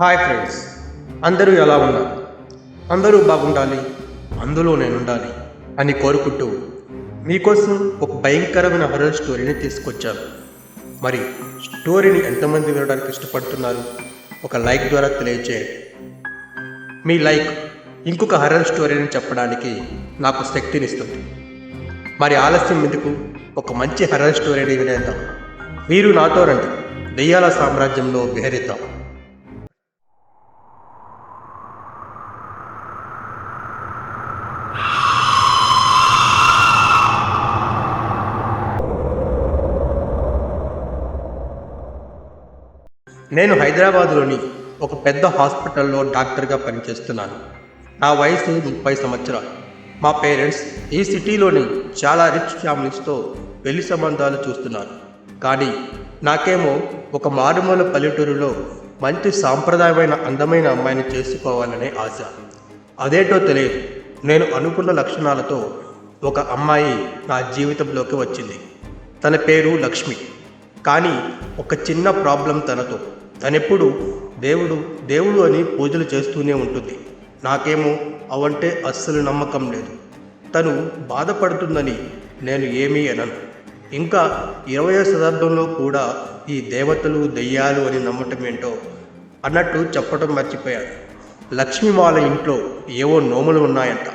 Hi friends అందరూ ఎలా ఉన్నారు? అందరూ బాగుండాలి అందులో నేను ఉండాలి అని కోరుకుంటూ మీకోసం ఒక భయంకరమైన హర్రర్ స్టోరీని తీసుకొచ్చాను. మరి స్టోరీని ఎంతమంది వినడానికి ఇష్టపడుతున్నారు? ఒక లైక్ ద్వారా తెలియజేయండి మీ లైక్ ఇంకొక హర్రర్ స్టోరీని చెప్పడానికి నాకు శక్తినిస్తుంది. మరి ఆలస్యం ఎందుకు? ఒక మంచి హర్రర్ స్టోరీని వినేద్దాం. మీరు నాతో రండి. దెయ్యాల సామ్రాజ్యంలో విహరిద్దాం. నేను హైదరాబాద్లోని ఒక పెద్ద హాస్పిటల్లో డాక్టర్గా పనిచేస్తున్నాను. నా వయసు ముప్పై సంవత్సరాలు. మా పేరెంట్స్ ఈ సిటీలోని చాలా రిచ్ ఫ్యామిలీస్తో పెళ్ళి సంబంధాలు చూస్తున్నారు. కానీ నాకేమో ఒక మారుమూల పల్లెటూరులో మంచి సాంప్రదాయమైన అందమైన అమ్మాయిని చేసుకోవాలనే ఆశ. అదేంటో తెలియదు. నేను అనుకున్న లక్షణాలతో ఒక అమ్మాయి నా జీవితంలోకి వచ్చింది. తన పేరు లక్ష్మి. కానీ ఒక చిన్న ప్రాబ్లం తనతో. తనెప్పుడు దేవుడు దేవుడు అని పూజలు చేస్తూనే ఉంటుంది. నాకేమో అవంటే అస్సలు నమ్మకం లేదు. తను బాధపడుతుందని నేను ఏమీ అనను. ఇంకా ఇరవయో శతాబ్దంలో కూడా ఈ దేవతలు దెయ్యాలు అని నమ్మటం ఏంటో అన్నట్టు చెప్పడం మర్చిపోయాను. లక్ష్మి వాళ్ళ ఇంట్లో ఏవో నోములు ఉన్నాయంట.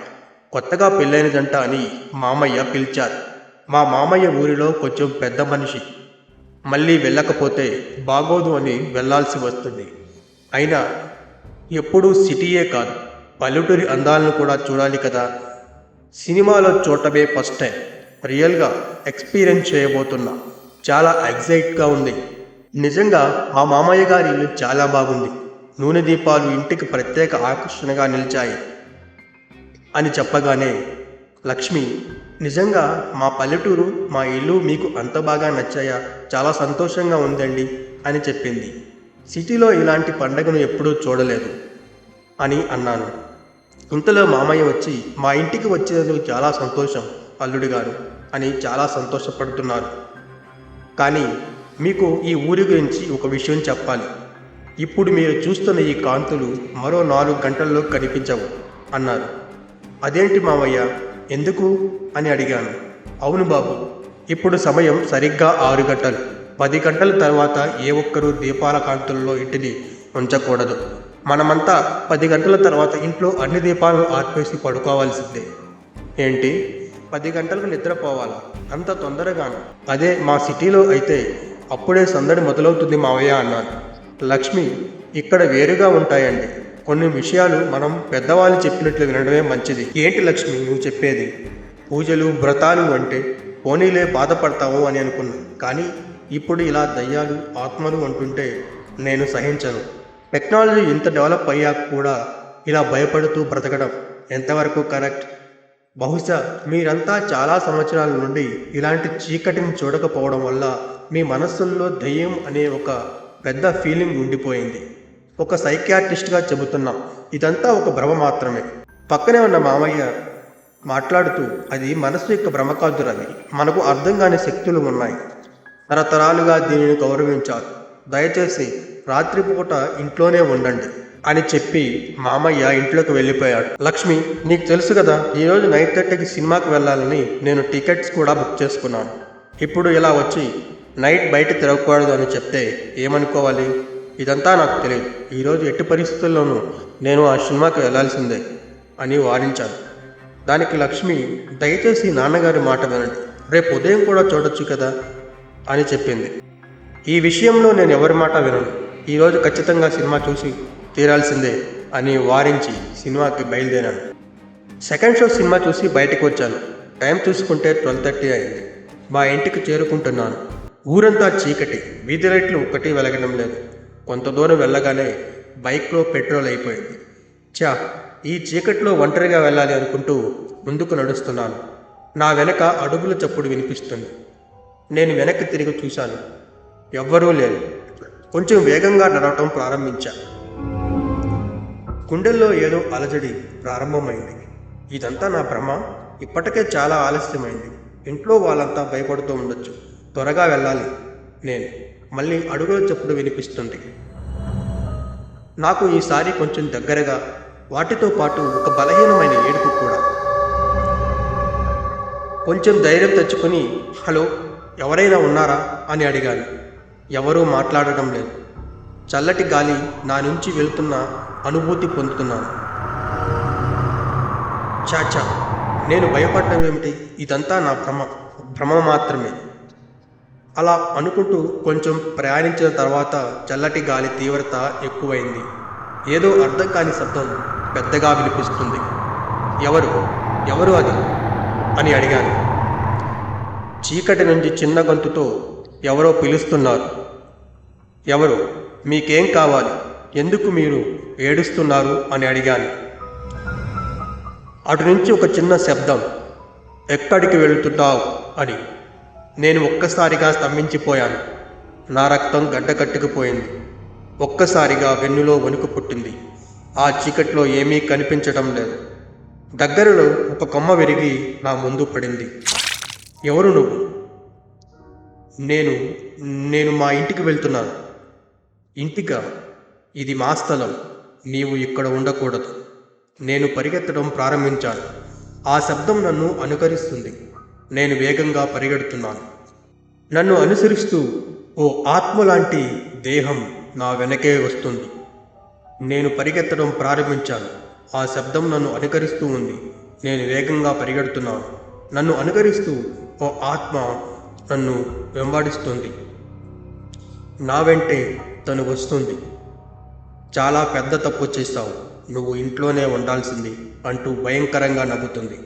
కొత్తగా పెళ్ళైనదంట అని మామయ్య పిలిచారు. మా మామయ్య ఊరిలో కొంచెం పెద్ద మనిషి. మళ్ళీ వెళ్ళకపోతే బాగోదు అని వెళ్ళాల్సి వస్తుంది. అయినా ఎప్పుడూ సిటీయే కాదు పల్లెటూరి అందాలను కూడా చూడాలి కదా. సినిమాలో చూడటమే ఫస్ట్ టైం. రియల్గా ఎక్స్పీరియన్స్ చేయబోతున్నా చాలా ఎగ్జైట్గా ఉంది. నిజంగా మా మామయ్య గారి ఇల్లు చాలా బాగుంది. నూనె దీపాలు ఇంటికి ప్రత్యేక ఆకర్షణగా నిలిచాయి అని చెప్పగానే లక్ష్మి నిజంగా మా పల్లెటూరు మా ఇల్లు మీకు అంత బాగా నచ్చాయా? చాలా సంతోషంగా ఉందండి అని చెప్పింది. సిటీలో ఇలాంటి పండగను ఎప్పుడూ చూడలేదు అని అన్నాను. ఇంతలో మామయ్య వచ్చి మా ఇంటికి వచ్చినందుకు చాలా సంతోషం అల్లుడు గారు అని చాలా సంతోషపడుతున్నారు. కానీ మీకు ఈ ఊరి గురించి ఒక విషయం చెప్పాలి. ఇప్పుడు మీరు చూస్తున్న ఈ కాంతులు మరో నాలుగు గంటల్లో కనిపించవు అన్నారు. అదేంటి మామయ్య? ఎందుకు అని అడిగాను. అవును బాబు ఇప్పుడు సమయం సరిగ్గా ఆరు గంటలు. పది గంటల తర్వాత ఏ ఒక్కరూ దీపాల కాంతుల్లో ఇంటిని ఉంచకూడదు. మనమంతా పది గంటల తర్వాత ఇంట్లో అన్ని దీపాలను ఆర్పేసి పడుకోవాల్సిందే. ఏంటి? పది గంటలకు నిద్రపోవాలా? అంత తొందరగాను? అదే మా సిటీలో అయితే అప్పుడే సందడి మొదలవుతుంది మావయ్య అన్నాను లక్ష్మి ఇక్కడ వేరుగా ఉంటాయండి. కొన్ని విషయాలు మనం పెద్దవాళ్ళు చెప్పినట్లు వినడమే మంచిది. ఏంటి లక్ష్మి? నువ్వు చెప్పేది. పూజలు వ్రతాలు అంటే పోనీలే బాధపడతావు అని అనుకున్నాను కానీ ఇప్పుడు ఇలా దయ్యాలు ఆత్మలు అంటుంటే నేను సహించను. టెక్నాలజీ ఇంత డెవలప్ అయ్యాక కూడా ఇలా భయపడుతూ బ్రతకడం ఎంతవరకు కరెక్ట్? బహుశా మీరంతా చాలా సంవత్సరాల నుండి ఇలాంటి చీకటిని చూడకపోవడం వల్ల మీ మనస్సుల్లో దయ్యం అనే ఒక పెద్ద ఫీలింగ్ ఉండిపోయింది. ఒక సైకియాట్రిస్ట్గా చెబుతున్నాం. ఇదంతా ఒక భ్రమ మాత్రమే. పక్కనే ఉన్న మామయ్య మాట్లాడుతూ అది మనసు యొక్క భ్రమ కాదు రవి. మనకు అర్థం కాని శక్తులు ఉన్నాయి. తరతరాలుగా దీనిని గౌరవించాలి దయచేసి రాత్రిపూట ఇంట్లోనే ఉండండి అని చెప్పి మామయ్య ఇంట్లోకి వెళ్ళిపోయాడు. లక్ష్మి నీకు తెలుసు కదా ఈరోజు నైట్ థర్టీకి సినిమాకి వెళ్ళాలని నేను టికెట్స్ కూడా బుక్ చేసుకున్నాను. ఇప్పుడు ఇలా వచ్చి నైట్ బయట తిరగకూడదు అని చెప్తే ఏమనుకోవాలి? ఇదంతా నాకు తెలియదు. ఈరోజు ఎట్టి పరిస్థితుల్లోనూ నేను ఆ సినిమాకి వెళ్ళాల్సిందే అని వారించాను దానికి లక్ష్మి దయచేసి నాన్నగారి మాట వినండి. రేపు ఉదయం కూడా చూడొచ్చు కదా అని చెప్పింది. ఈ విషయంలో నేను ఎవరి మాట వినను. ఈరోజు ఖచ్చితంగా సినిమా చూసి తీరాల్సిందే అని వారించి సినిమాకి బయలుదేరాను. సెకండ్ షో సినిమా చూసి బయటకు వచ్చాను. టైం చూసుకుంటే ట్వెల్వ్ థర్టీ అయింది. మా ఇంటికి చేరుకుంటున్నాను. ఊరంతా చీకటి. వీధి లైట్లు ఒక్కటి వెలగడం లేదు. కొంత దూరం వెళ్ళగానే బైక్లో పెట్రోల్ అయిపోయింది. చా ఈ చీకట్లో ఒంటరిగా వెళ్ళాలి అనుకుంటూ ముందుకు నడుస్తున్నాను. నా వెనక అడుగుల చప్పుడు వినిపిస్తుంది. నేను వెనక్కి తిరిగి చూశాను. ఎవ్వరూ లేరు. కొంచెం వేగంగా నడవటం ప్రారంభించా. గుండెల్లో ఏదో అలజడి ప్రారంభమైంది. ఇదంతా నా భ్రమ. ఇప్పటికే చాలా ఆలస్యమైంది. ఇంట్లో వాళ్ళంతా భయపడుతూ ఉండొచ్చు. త్వరగా వెళ్ళాలి నేను. మళ్ళీ అడుగుల చప్పుడు వినిపిస్తుంది. నాకు ఈసారి కొంచెం దగ్గరగా వాటితో పాటు ఒక బలహీనమైన ఏడుపు కూడా. కొంచెం ధైర్యం తెచ్చుకొని హలో ఎవరైనా ఉన్నారా? అని అడిగాను. ఎవరూ మాట్లాడటం లేదు. చల్లటి గాలి నా నుంచి వెళ్తున్న అనుభూతి పొందుతున్నాను. చాచా నేను భయపడటం ఏమిటి? ఇదంతా నా భ్రమ భ్రమ మాత్రమే. అలా అనుకుంటూ కొంచెం ప్రయాణించిన తర్వాత చల్లటి గాలి తీవ్రత ఎక్కువైంది. ఏదో అర్థం కాని శబ్దం పెద్దగా వినిపిస్తుంది. ఎవరు? ఎవరు అది? అని అడిగాను. చీకటి నుంచి చిన్న గొంతుతో ఎవరో పిలుస్తున్నారు. ఎవరు? మీకేం కావాలి? ఎందుకు మీరు ఏడుస్తున్నారు? అని అడిగాను. అటు నుంచి ఒక చిన్న శబ్దం ఎక్కడికి వెళుతున్నావు? అని. నేను ఒక్కసారిగా స్తంభించిపోయాను. నా రక్తం గడ్డకట్టుకుపోయింది. ఒక్కసారిగా వెన్నులో వణుకు పుట్టింది. ఆ చీకట్లో ఏమీ కనిపించటం లేదు. దగ్గరలో ఒక కొమ్మ విరిగి నా ముందు పడింది. ఎవరు నువ్వు? నేను నేను మా ఇంటికి వెళ్తున్నాను. ఇంటిగా ఇది మా స్థలం. నీవు ఇక్కడ ఉండకూడదు. నేను పరిగెత్తడం ప్రారంభించాను. ఆ శబ్దం నన్ను అనుకరిస్తుంది. నేను వేగంగా పరిగెడుతున్నాను. నన్ను అనుసరిస్తూ ఓ ఆత్మ లాంటి దేహం నా వెనకే వస్తుంది. నేను పరిగెత్తడం ప్రారంభించాను. ఆ శబ్దం నన్ను అనుకరిస్తూ ఉంది. నేను వేగంగా పరిగెడుతున్నాను. నన్ను అనుకరిస్తూ ఓ ఆత్మ నన్ను వెంబడిస్తుంది. నా వెంటే తను వస్తుంది. చాలా పెద్ద తప్పు చేస్తావు నువ్వు ఇంట్లోనే ఉండాల్సింది అంటూ భయంకరంగా నవ్వుతుంది.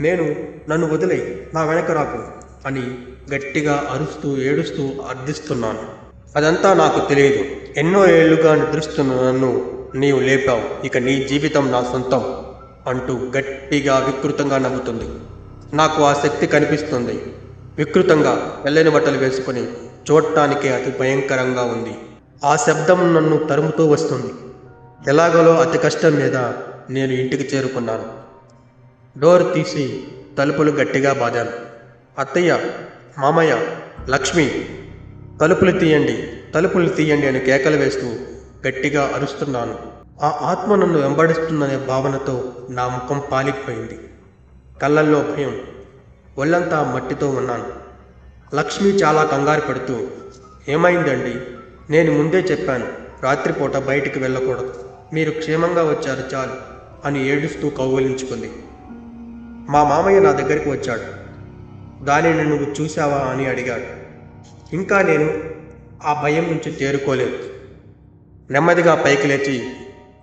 నేను నన్ను వదిలే నా వెనక రాకు అని గట్టిగా అరుస్తూ ఏడుస్తూ అర్థిస్తున్నాను అదంతా నాకు తెలియదు. ఎన్నో ఏళ్ళుగా నిద్రిస్తున్న నన్ను నీవు లేపావు. ఇక నీ జీవితం నా సొంతం అంటూ గట్టిగా వికృతంగా నవ్వుతుంది. నాకు ఆ శక్తి కనిపిస్తుంది. వికృతంగా వెళ్ళని బట్టలు వేసుకొని చూడటానికే అతి భయంకరంగా ఉంది. ఆ శబ్దం నన్ను తరుముతూ వస్తుంది. ఎలాగోలో అతి కష్టం మీద నేను ఇంటికి చేరుకున్నాను. డోర్ తీసి తలుపులు గట్టిగా బాదాను అత్తయ్య మామయ్య లక్ష్మి తలుపులు తీయండి తలుపులు తీయండి అని కేకలు వేస్తూ గట్టిగా అరుస్తున్నాను. ఆ ఆత్మ నన్ను వెంబడిస్తుందనే భావనతో నా ముఖం పాలిపోయింది. కళ్ళల్లో భయం. ఒళ్ళంతా మట్టితో ఉన్నాను. లక్ష్మి చాలా కంగారు పడుతూ ఏమైందండి? నేను ముందే చెప్పాను రాత్రిపూట బయటికి వెళ్ళకూడదు. మీరు క్షేమంగా వచ్చారు చాలు అని ఏడుస్తూ కౌగులించుకుంది. మా మామయ్య నా దగ్గరికి వచ్చాడు. దానిని నువ్వు చూసావా అని అడిగాడు. ఇంకా నేను ఆ భయం నుంచి తేరుకోలేదు. నెమ్మదిగా పైకి లేచి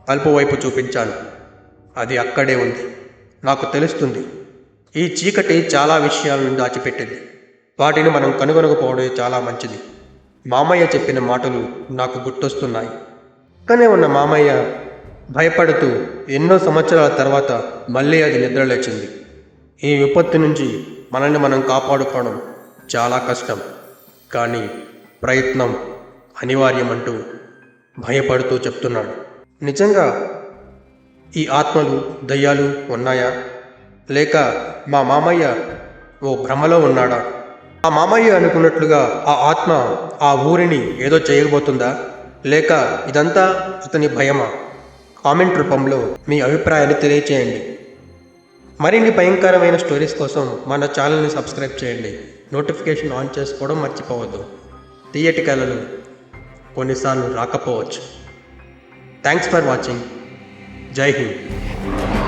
తలుపు వైపు చూపించాను. అది అక్కడే ఉంది. నాకు తెలుస్తుంది. ఈ చీకటి చాలా విషయాలను దాచిపెట్టింది. వాటిని మనం కనుగొనకపోవడం చాలా మంచిది. మామయ్య చెప్పిన మాటలు నాకు గుర్తొస్తున్నాయి. పక్కనే ఉన్న మామయ్య భయపడుతూ ఎన్నో సంవత్సరాల తర్వాత మళ్ళీ అది నిద్రలేచింది. ఈ విపత్తు నుంచి మనల్ని మనం కాపాడుకోవడం చాలా కష్టం. కానీ ప్రయత్నం అనివార్యమంటూ భయపడుతూ చెప్తున్నాడు. నిజంగా ఈ ఆత్మలు దయ్యాలు ఉన్నాయా? లేక మా మామయ్య ఓ భ్రమలో ఉన్నాడా? ఆ మామయ్య అనుకున్నట్లుగా ఆ ఆత్మ ఆ ఊరిని ఏదో చేయబోతుందా? లేక ఇదంతా అతని భయమా? కామెంట్ రూపంలో మీ అభిప్రాయాన్ని తెలియచేయండి. మరిన్ని భయంకరమైన స్టోరీస్ కోసం మన ఛానల్ని సబ్స్క్రైబ్ చేయండి. నోటిఫికేషన్ ఆన్ చేసుకోవడం మర్చిపోవద్దు. తీయటి కళలు కొన్నిసార్లు రాకపోవచ్చు. Thanks for watching. జై హింద్.